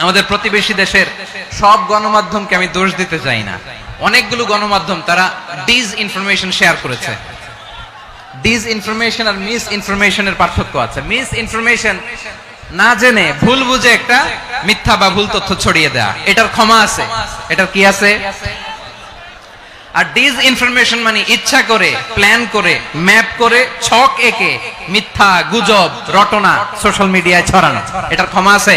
আমাদের প্রতিবেশী দেশের সব গণমাধ্যমকে আমি দোষ দিতে চাই না। অনেকগুলো গণমাধ্যম তারা ডিজ ইনফরমেশন শেয়ার করেছে। ডিজ ইনফরমেশন আর মিস ইনফরমেশনের পার্থক্য আছে। মিস ইনফরমেশন না জেনে ভুল বুঝে একটা মিথ্যা বা ভুল তথ্য ছড়িয়ে দেয়া। এটার ক্ষমা আছে। এটার কি আছে? আর ডিজ ইনফরমেশন মানে ইচ্ছা করে প্ল্যান করে ম্যাপ করে, ছক একে মিথ্যা, গুজব, রটনা সোশ্যাল মিডিয়ায় ছড়ানো। এটার ক্ষমা আছে।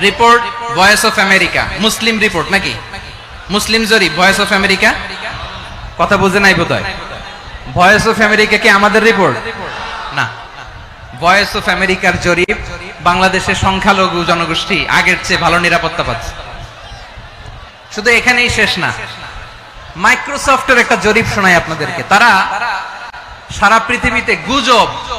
Report voice of America Muslim report নাকি? মুসলিম জরিপ ভয়েস অফ আমেরিকা কথা বুঝে নাই বোধ ভয়েস অফ আমেরিকা কি আমাদের রিপোর্ট না। ভয়েস অফ আমেরিকার জরিপ বাংলাদেশের সংখ্যালঘু জনগোষ্ঠী আগের চেয়ে ভালো নিরাপত্তা পাচ্ছে। শুধু এখানেই শেষ না। মাইক্রোসফটের একটা জরিপ শোনায় আপনাদেরকে। তারা সারা পৃথিবীতে গুজব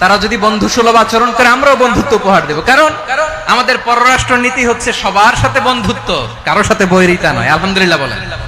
তারা যদি বন্ধু সুলভ আচরণ করে আমরাও বন্ধুত্ব উপহার দেব। কারণ আমাদের পররাষ্ট্র নীতি হচ্ছে সবার সাথে বন্ধুত্ব কারোর সাথে বৈরিতা নয়। আলহামদুলিল্লাহ বলেন।